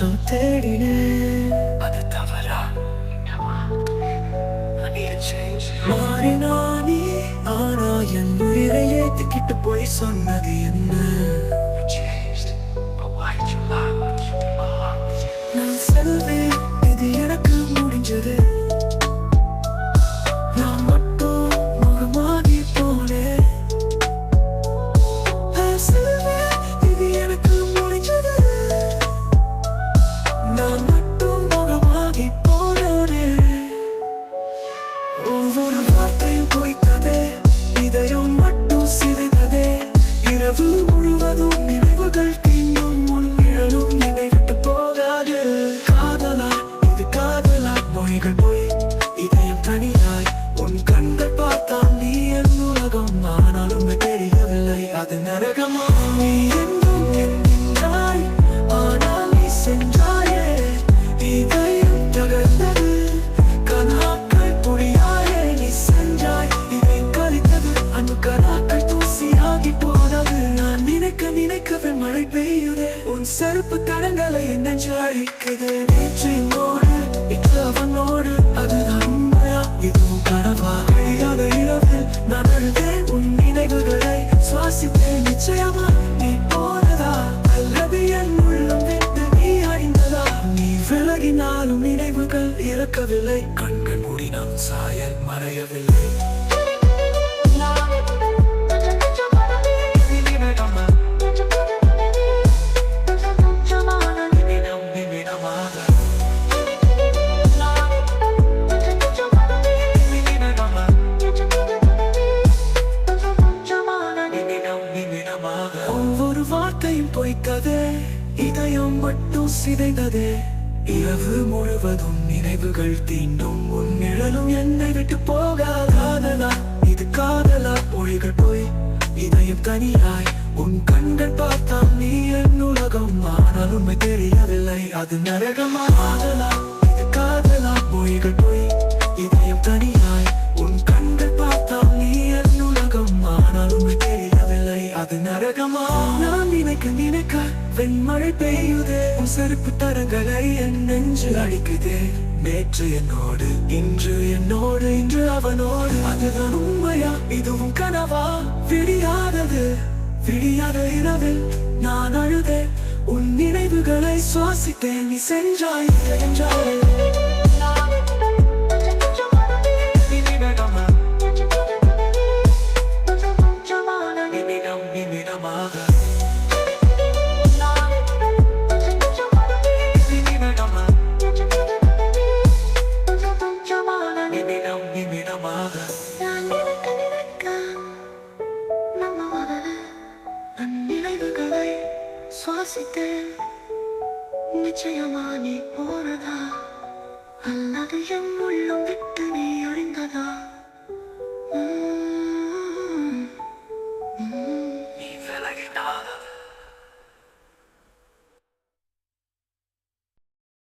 மாறினேன் அது தவறா change. மாறினானே ஆனா என் உயிரை ஏத்துக்கிட்டு போய் சொன்னது என்ன You changed, but why did you lie? ஒவ்வொரு வார்த்தையும் பொய்த்ததே இதயம் மட்டும் சிதைந்ததே. இரவு முழுவதும் நினைவுகள் தீண்டும். உன் நிழலும் என்னை போகாது. காதலா இது காதலா. மொழிகள் போய் இதயம் தனியாய். உன் கண்கள் பார்த்தால் நீ என் உலகம். ஆனாலும் தெரியவில்லை அது நரகமா? நீ நினைக்கவே மழை பெய்யுது. உன் செருப்பு தடங்களை என் நெஞ்சு அழிக்குது. நேற்று என்னோடு இன்று அவனோடு அதுதான் உண்மையா? இதுவும் கனவா? தெரியாத இரவில் நான் அழுதேன். உன் நினைவுகளை சுவாசித்தேன் நிச்சயமா? நீ போனதா? அல்லது என் உள்ளம் விட்டு நீ அழிந்ததா? நீ விலகினாலும் நினைவுகள் இறக்கவில்லை. கண்கள் மூடினாலும் சாயல் மறையவில்லை. வார்த்தையும் இதயம் மட்டும் சிதைந்ததே. இரவு முழுவதும் நினைவுகள் தீண்டும். உன் நிழலும் என்னை விட்டு போகாதலா இது காதலா? பொழிகள் போய் இதயம் தனியாய். உன் கண்கள் பார்த்தால் நீ என் உலகம். ஆனால் உண்மை தெரியவில்லை அது நரகமா? காதலா? இது காதலா? மொழிகள் போய் இதயம் தனியாய். உன் கண்கள் பார்த்தால் நீ என் உலகம். ஆனால் உண்மை தெரியவில்லை அது நரகமா? நினைக்க நினைக்க வெண்மழை பெய்யுது. உன் தரங்களை என் நெஞ்சு அடிக்குதே. நேற்று என்னோடு இன்று என்னோடு இன்று அவனோடு. அதுதான் உண்மையா? இதுவும் கனவா? விடியாதது. விடியாத இரவில் நான் அழுதே. உன் நினைவுகளை சுவாசித்தேன். நீ செஞ்சாய் செஞ்சாய் நிமிடம் நிமிடமாக. சுவாசித்தேன் நிச்சயமா நீ போனதா